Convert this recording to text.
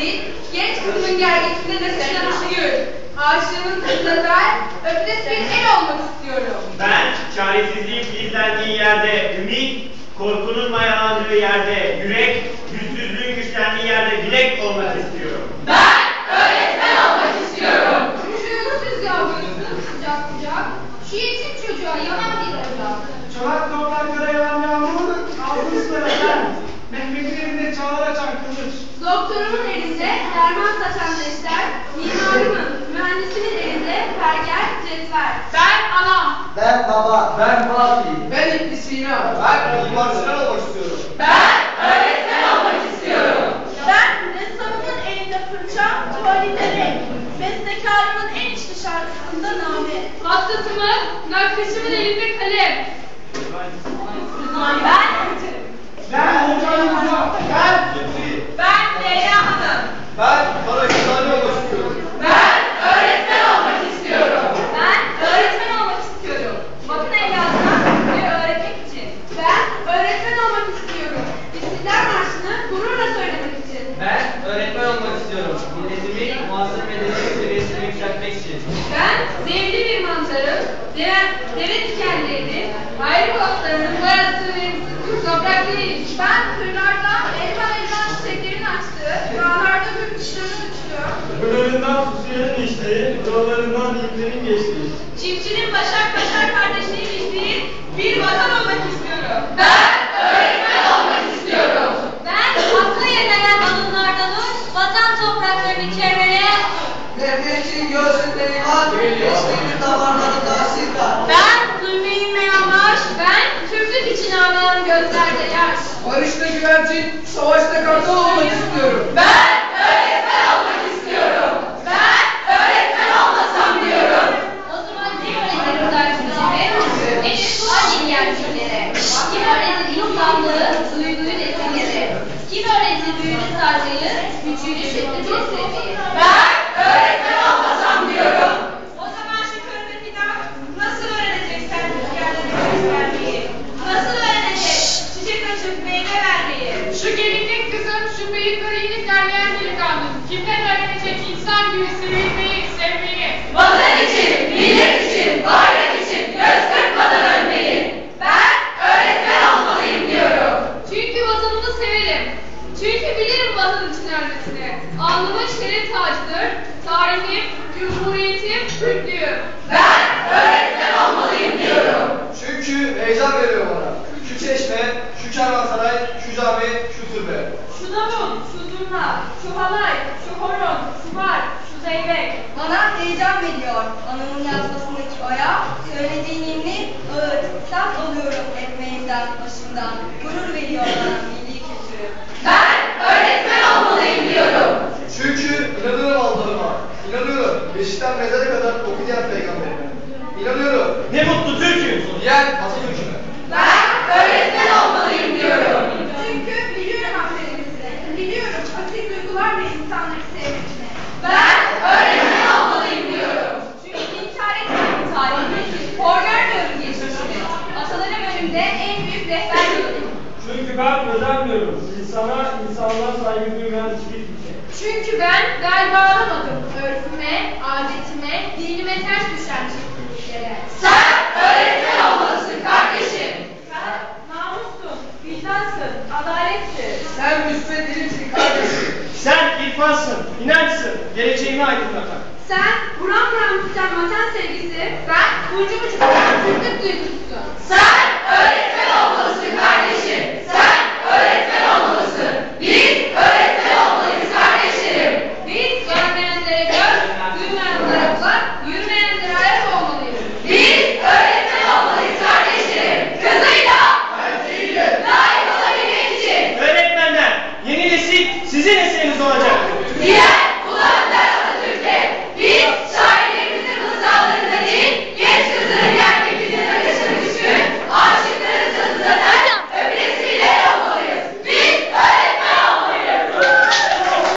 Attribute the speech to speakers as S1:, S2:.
S1: değil, genç kızın gergesinde de sıçramışıyor. Aşığımın kızına ver, öptes bir el olmak istiyorum.
S2: Ben çaresizliğin filizlendiği yerde ümit, korkunun mayalandığı yerde yürek, yüzsüzlüğün güçlendiği yerde bilek olmak istiyorum.
S3: Ben öğretmen olmak istiyorum.
S1: Çocuğunuz yavrusunuz sıcak sıcak, şu yetim çocuğa yanan bir ocak.
S4: Çolak topraklara yalan yağmur, altın sıra sen. Mehmet'in elinde çağlar açan kılıç.
S1: Doktorumun elinde derman saçan neşter, mimarımın, mühendisimin elinde pergel, cetvel. Ben anam.
S5: Ben baba. Ben Fatih.
S4: Ben İbn Sina. Ben Mimar Sinan olmak istiyorum.
S3: Ben öğretmen olmak istiyorum.
S6: Ben ressamımın elinde fırça, tuvalinde renk. Bestekarımın en içli şarkısında name.
S1: Hastasımın, nakkaşımın elinde kalem.
S6: Ben,
S4: Ben Hocam Hocam. Ben Fitri.
S6: ben Leyla Hanım.
S4: Ben Kara Kızani olmak istiyorum.
S3: Ben öğretmen olmak istiyorum.
S6: Ben öğretmen olmak istiyorum. Bakın evladıma bir öğretmek için.
S1: Ben öğretmen olmak istiyorum. İstiklal Marşı'nı gururla söylemek için.
S7: Ben öğretmen olmak istiyorum. Medeniyet seviyesini yükseltmek için.
S1: Ben zevkli bir manzaranın, deve, deve dikenlerini, ayrı otlarının boyattığı ve ısıttığı toprak değil.
S6: Ben kırlarda elma elma çiçeklerin açtığı, dağlarda gül kuşların uçtuğu,
S4: Pınarından suyun içtiği, yollarından iplerin geçtiği.
S6: çiftçinin başak başak kardeşliği bildiği bir vatan olmak istiyorum.
S3: Ben öğretmen olmak istiyorum.
S6: Ben aklı yetenen alınlardan uç, vatan topraklarını çevreleyen
S5: Mehmet'in göğsünde iman, geçtiğini damarlarında asil var.
S6: Ben zulme inmeyen baş, ben Türklük için ağlayan gözlerde yaş.
S4: Barışta güvercin, savaşta kartal olmak istiyorum.
S3: Ben öğretmen olmak istiyorum. Ben öğretmen olmasam diyorum.
S1: O zaman kim öğretir özellikleri? Eşit gerçeklere? Kim öğretir insanlığı, duyguyu nesillere? Kim öğretir büyülü saygıyı, güçlü şiddeti sevmeyi?
S3: Ben
S6: O zaman şu fidan nasıl öğrenecek sen rüzgarları göstermeyi? Nasıl öğrenecek çiçek açıp meyve vermeyi?
S1: Şu gelinlik kızım, şu bıyıkları yeni terleyen delikanlı. Kimden öğrenecek insan gibi sevilmeyi, sevmeyi?
S3: Vatan için, millet için, bayrak için göz kırpmadan ölmeyi. Ben öğretmen olmalıyım diyorum.
S1: Çünkü vatanımı severim. Çünkü bilirim vatan için ölmesini. Alnımın şeref tacıdır. Tarihim, Türklüğüm.
S3: Ben öğretmen olmalıyım diyorum.
S4: Çünkü heyecan veriyor bana. Şu çeşme, şu kervansaray, şu cami, şu türbe.
S6: Şu davul, şu zurna, şu halay, şu horon, şu var, şu zeybek.
S8: Bana heyecan veriyor anamın yazmasındaki oya, söylediğin inni ağır, alıyorum ekmeğimden, başımdan, gurur veriyor bana
S4: Beşikten mezara kadar okuyan peygamberime. İnanıyorum.
S2: Ne mutlu Türk'üm.
S4: Diğer Atatürk'üme.
S3: Ben öğretmen olmalıyım diyorum.
S6: Çünkü biliyorum aferimizi, biliyorum asil duygular ve insanları sevmesini.
S3: Ben öğretmen olmalıyım diyorum.
S6: Çünkü inkar etmiyorum tarihini, hor görmüyorum geçmişini. Atalarım önümde en büyük rehber yolum.
S9: Çünkü ben özenmiyorum. İnsana, insanlığa saygı duymayan hiçbir kimse.
S1: Çünkü ben bel bağlamadım örfüme, adetime, dinime ters düşen çiftliklere.
S3: Sen öğretmen olmalısın kardeşim.
S6: Sen namussun, vicdansın, adaletsin.
S4: Sen müsveddilimsin kardeşim.
S2: Sen irfansın, inançsın, geleceğimi aydınlatan.
S1: Sen buram buram tutan vatan sevgisi, ben burcu bucu tutan Türklük sizin eseriniz olacak.